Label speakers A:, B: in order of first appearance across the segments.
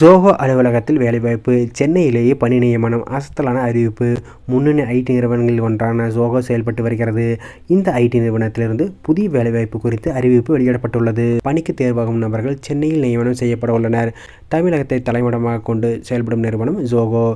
A: ஜோஹோ அலுவலகத்தில் வேலைவாய்ப்பு சென்னையிலேயே பணி நியமனம் அசத்தலான அறிவிப்பு முன்னணி ஐடி நிறுவனங்களில் ஒன்றான ஜோஹோ செயல்பட்டு வருகிறது. இந்த ஐடி நிறுவனத்திலிருந்து புதிய வேலைவாய்ப்பு குறித்து அறிவிப்பு வெளியிடப்பட்டுள்ளது. பணிக்கு தேர்வாகும் நபர்கள் சென்னையில் நியமனம் செய்யப்பட உள்ளனர். தமிழகத்தை தலைமையிடமாக கொண்டு செயல்படும் நிறுவனம் ஜோகோ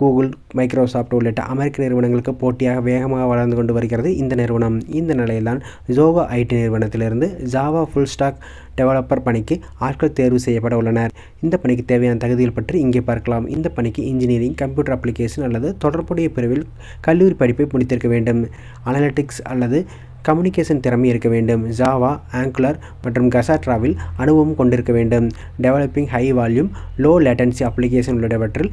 A: கூகுள் மைக்ரோசாஃப்ட் உள்ளிட்ட அமெரிக்க நிறுவனங்களுக்கு போட்டியாக வேகமாக வளர்ந்து கொண்டு வருகிறது இந்த நிறுவனம். இந்த நிலையில்தான் ஜோகோ ஐடி நிறுவனத்திலிருந்து ஜாவா ஃபுல் ஸ்டாக் டெவலப்பர் பணிக்கு ஆட்கள் தேர்வு செய்யப்பட உள்ளனர். இந்த பணிக்கு தேவையான தகுதிகள் பற்றி இங்கே பார்க்கலாம். இந்த பணிக்கு இன்ஜினியரிங் கம்ப்யூட்டர் அப்ளிகேஷன் அல்லது தொடர்புடைய பிரிவில் கல்லூரி படிப்பை முடித்திருக்க வேண்டும். அனலிட்டிக்ஸ் அல்லது கம்யூனிகேஷன் திறமை இருக்க வேண்டும். ஜாவா ஆங்குலர் மற்றும் கசாட்ராவில் அனுபவம் கொண்டிருக்க வேண்டும். Developing high volume low latency application உள்ளிட்டவற்றில்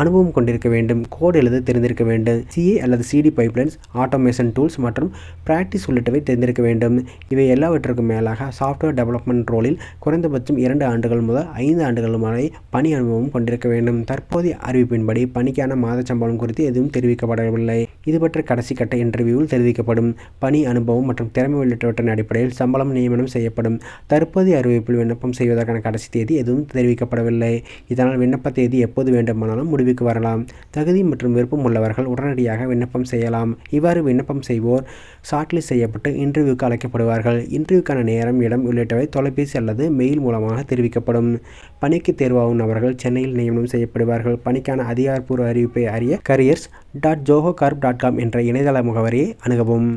A: அனுபவம் கொண்டிருக்க வேண்டும் கோட் எழுத தெரிந்திருக்க வேண்டும் சிஏ அல்லது சிடி பைப்லைன்ஸ் ஆட்டோமேஷன் டூல்ஸ் மற்றும் ப்ராக்டிஸ் உள்ளிட்டவை தெரிந்திருக்க வேண்டும். இவை எல்லாவற்றுக்கும் மேலாக சாஃப்ட்வேர் டெவலப்மெண்ட் ரோலில் குறைந்தபட்சம் இரண்டு ஆண்டுகள் முதல் ஐந்து ஆண்டுகள் வரை பணி அனுபவம் கொண்டிருக்க வேண்டும். தற்போதைய அறிவிப்பின்படி பணிக்கான மாத சம்பளம் குறித்து எதுவும் தெரிவிக்கப்படவில்லை. இது பற்றி கடைசி கட்ட இன்டர்வியூவில் தெரிவிக்கப்படும். பணி அனுபவம் மற்றும் திறமை உள்ளிட்டவற்றின் அடிப்படையில் சம்பளம் நியமனம் செய்யப்படும். தற்போதைய அறிவிப்பில் விண்ணப்பம் செய்வதற்கான கடைசி தேதி எதுவும் தெரிவிக்கப்படவில்லை. இதனால் விண்ணப்ப தேதி எப்போது வேண்டுமானாலும் முடிவுக்கு வரலாம். தகுதி மற்றும் விருப்பம் உள்ளவர்கள் உடனடியாக விண்ணப்பம் செய்யலாம். இவ்வாறு விண்ணப்பம் செய்வோர் ஷார்ட்லிஸ்ட் செய்யப்பட்டு இன்டர்வியூக்கு அழைக்கப்படுவார்கள். இன்டர்வியூக்கான நேரம் இடம் உள்ளிட்டவை தொலைபேசி அல்லது மெயில் மூலமாக தெரிவிக்கப்படும். பணிக்கு தேர்வாகும் நபர்கள் சென்னையில் நியமனம் செய்யப்படுவார்கள். பணிக்கான அதிகாரப்பூர்வ அறிவிப்பை அறிய careers dot Zoho corp dot com என்ற இணையதள முகவரியை அணுகவும்.